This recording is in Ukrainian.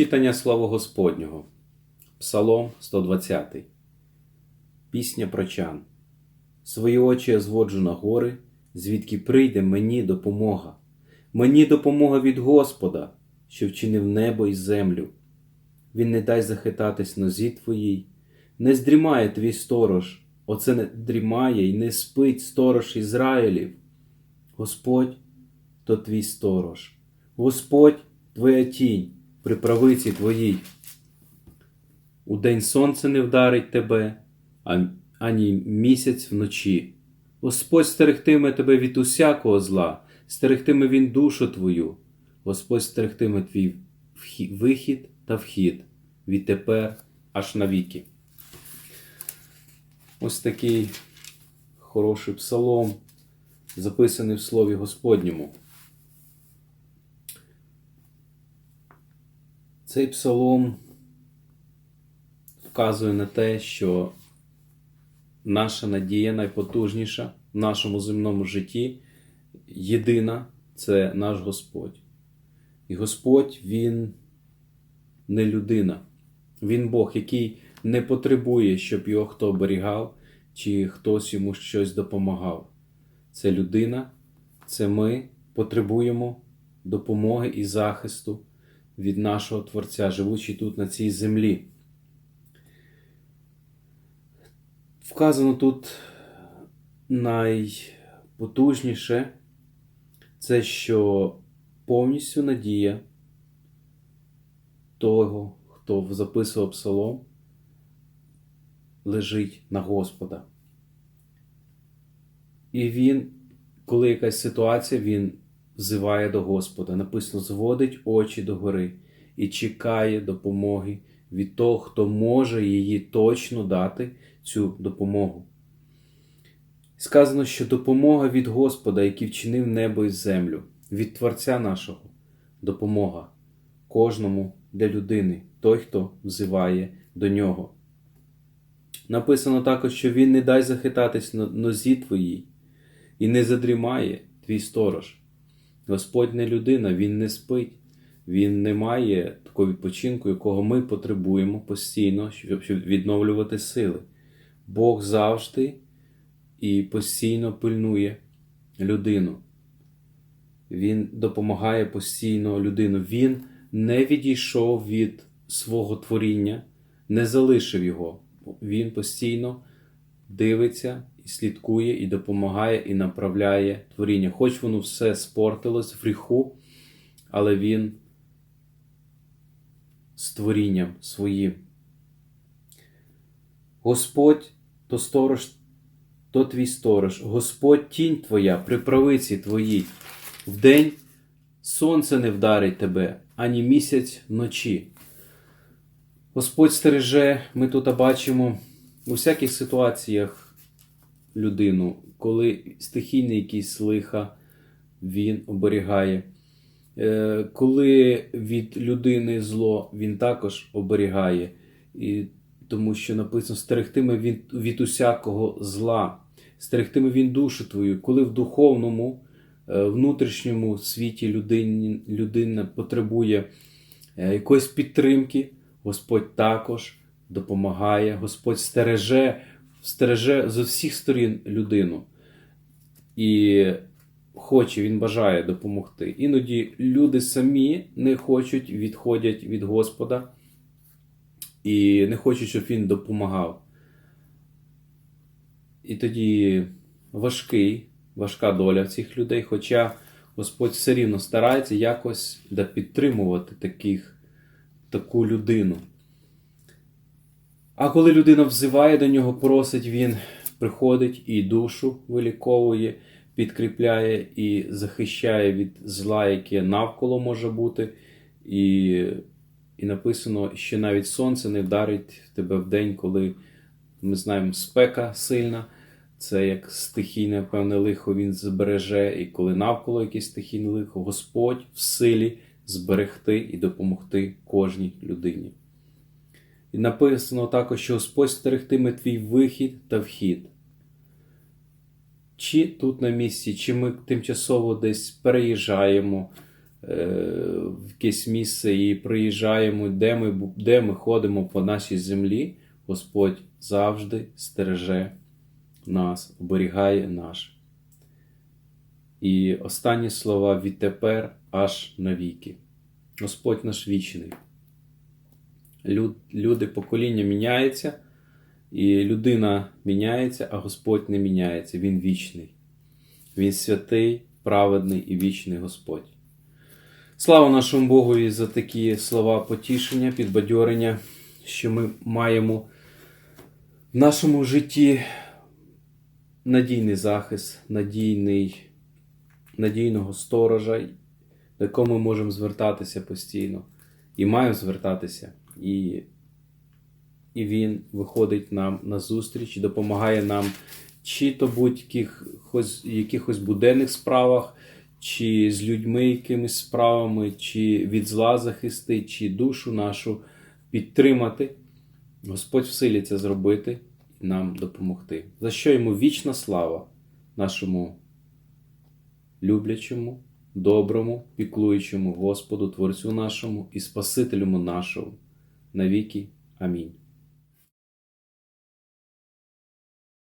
Читання славу Господнього. Псалом 120. Пісня прочан. Свої очі я зводжу на гори, звідки прийде мені допомога. Мені допомога від Господа, що вчинив небо і землю. Він не дай захитатись нозі твоїй, не здрімає твій сторож, оце не дрімає і не спить сторож Ізраїлів. Господь то твій сторож, Господь твоя тінь при правиці твоїй. Удень сонце не вдарить тебе, ані місяць вночі. Господь стерегтиме тебе від усякого зла, стерегтиме він душу твою. Господь стерегтиме твій вихід та вхід відтепер аж навіки. Ось такий хороший псалом, записаний в Слові Господньому. Цей псалом вказує на те, що наша надія найпотужніша в нашому земному житті, єдина це наш Господь. І Господь Він не людина, Він Бог, який не потребує, щоб його хто оберігав, чи хтось йому щось допомагав. Це людина, це ми потребуємо допомоги і захисту від нашого Творця, живучи тут на цій землі. Вказано тут найпотужніше це, що повністю надія того, хто записував псалом, лежить на Господа. І він, коли якась ситуація, він взиває до Господа. Написано, зводить очі до гори і чекає допомоги від того, хто може її точно дати цю допомогу. Сказано, що допомога від Господа, який вчинив небо і землю, від Творця нашого, допомога кожному для людини, той, хто взиває до нього. Написано також, що Він не дай захитатись на нозі твоїй і не задрімає твій сторож. Господь не людина, Він не спить, Він не має такого відпочинку, якого ми потребуємо постійно, щоб відновлювати сили. Бог завжди і постійно пильнує людину. Він допомагає постійно людину. Він не відійшов від свого творіння, не залишив його. Він постійно дивиться слідкує, і допомагає, і направляє творіння. Хоч воно все спортилось в гріху, але він з творінням своїм. Господь то сторож, то твій сторож, Господь тінь твоя при правиці твоїй. Вдень сонце не вдарить тебе, ані місяць вночі. Господь стереже, ми тут бачимо у всяких ситуаціях людину, коли стихійний якийсь лиха, він оберігає. Е, Коли від людини зло, він також оберігає. І тому що написано, стерегтиме він від усякого зла, стерегтиме він душу твою, коли в духовному, е, внутрішньому світі людині, людина потребує е, якоїсь підтримки, Господь також допомагає, Господь стереже, стереже з усіх сторін людину. І хоче, він бажає допомогти. Іноді люди самі не хочуть, відходять від Господа і не хочуть, щоб він допомагав. І тоді важкий, важка доля цих людей, хоча Господь все рівно старається якось да підтримувати таких, таку людину. А коли людина взиває до нього, просить, він приходить і душу виліковує, підкріпляє і захищає від зла, яке навколо може бути. І, і написано, що навіть сонце не вдарить тебе в день, коли ми знаємо спека сильна. Це як стихійне певне лихо він збереже, і коли навколо якесь стихійне лихо, Господь в силі зберегти і допомогти кожній людині. І написано також, що Господь стерегтиме твій вихід та вхід. Чи тут на місці, чи ми тимчасово десь переїжджаємо, е, в якесь місце і приїжджаємо, де ми, де ми ходимо по нашій землі, Господь завжди стереже нас, оберігає наш. І останні слова відтепер аж навіки. Господь наш вічний. Люд, люди, покоління міняється, і людина міняється, а Господь не міняється. Він вічний. Він святий, праведний і вічний Господь. Слава нашому Богові за такі слова потішення, підбадьорення, що ми маємо в нашому житті надійний захист, надійний, надійного сторожа, до якого ми можемо звертатися постійно. І маємо звертатися. І, і він виходить нам на зустріч допомагає нам чи то будь-якихось якихось буденних справах, чи з людьми якимись справами, чи від зла захистить, чи душу нашу підтримати. Господь в силі це зробити і нам допомогти. За що йому вічна слава нашому люблячому, доброму, піклуючому Господу, Творцю нашому і Спасителю нашому. Навіки. Амінь.